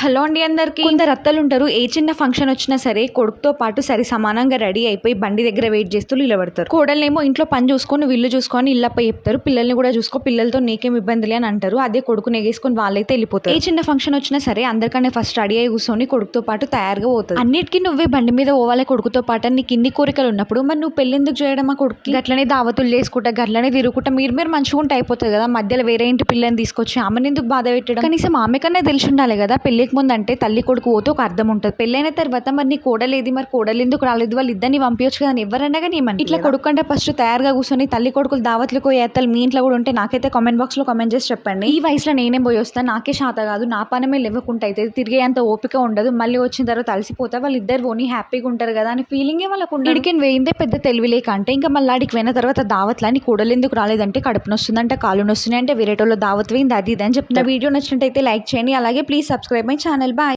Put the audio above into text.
Hello అండి అందరికి. కొందరు అత్తలు ఉంటారు ఏ చిన్న ఫంక్షన్ వచ్చినా సరే కొడుకుతో పాటు సరి సమానంగా రెడీ అయిపోయి బండి దగ్గర వెయిట్ చేస్తూ నిలబడతారు. కోడలేమో ఇంట్లో పని చూసుకొని వీళ్ళు చూసుకొని ఇల్లపై చెప్తారు. పిల్లల్ని కూడా చూసుకో పిల్లలతో నీకేం ఇబ్బంది అని అంటారు. అదే కొడుకు నెగేసుకొని వాళ్ళైతే వెళ్ళిపోతారు. ఏ చిన్న ఫంక్షన్ వచ్చినా సరే అందరికన్నా ఫస్ట్ రెడీ అయి కూర్చొని కొడుకుతో పాటు తయారుగా పోతుంది అన్నిటికీ నువ్వే బండి మీద పోవాలి కొడుకుతో పాటు నీకు ఇన్ని కోరికలు ఉన్నప్పుడు మరి నువ్వు పెళ్ళి ఎందుకు చేయడం ఆ కొడుకు గట్లనే దావతులు చేసుకుంటా గట్లనే తిరుగుకుంటా. మీరు మీరు మంచిగా ఉంటే అయిపోతుంది కదా. మధ్యలో వేరే ఇంటి పిల్లని తీసుకొచ్చి ఆమెను ఎందుకు బాధ పెట్టడం? కనీసం ఆమె కన్నా తెలిసి ఉండాలి కదా. పెళ్ళికి ముందు అంటే తల్లి కొడుకు పోతే ఒక అర్థం ఉంటుంది. పెళ్ళైన తర్వాత మరి నీ కోడలేది మరి కోడలు ఎందుకు రాలేదు? వాళ్ళు ఇద్దరిని పంపించచ్చు కదా అని ఎవరన్నా కానీ ఏమని ఇట్లా కొడుకు అంటే ఫస్ట్ తయారుగా కూర్చొని తల్లి కొడుకులు దావత్లకు ఏత్తలు మీ ఇంట్లో కూడా ఉంటే నాకైతే కామెంట్ బాక్స్లో కామెంట్ చేసి చెప్పండి. ఈ వయసులో నేనేం పోయి వస్తాను నాకే శాత కాదు. నా పనమే లేవకుండా అయితే తిరిగే అంత ఓపిక ఉండదు. మళ్ళీ వచ్చిన తర్వాత అలసిపోతా. వాళ్ళు ఇద్దరు పోని హ్యాపీగా ఉంటారు కదా అని ఫీలింగే వాళ్ళకు ఇడికి వేయిందే పెద్ద తెలివి లేక అంటే ఇంకా మళ్ళీ ఆడికి పోయిన తర్వాత దావత్లని కూడలు ఎందుకు రాలేదంటే కడుపు నొస్తుందంటే కాళ్ళు నొస్తున్నాయి అంటే వేరేటోళ్ళు దావత్ వేయింది అది ఇది అని చెప్తా. వీడియో నచ్చినట్టయితే లైక్ చేయండి. అలాగే please subscribe my channel bye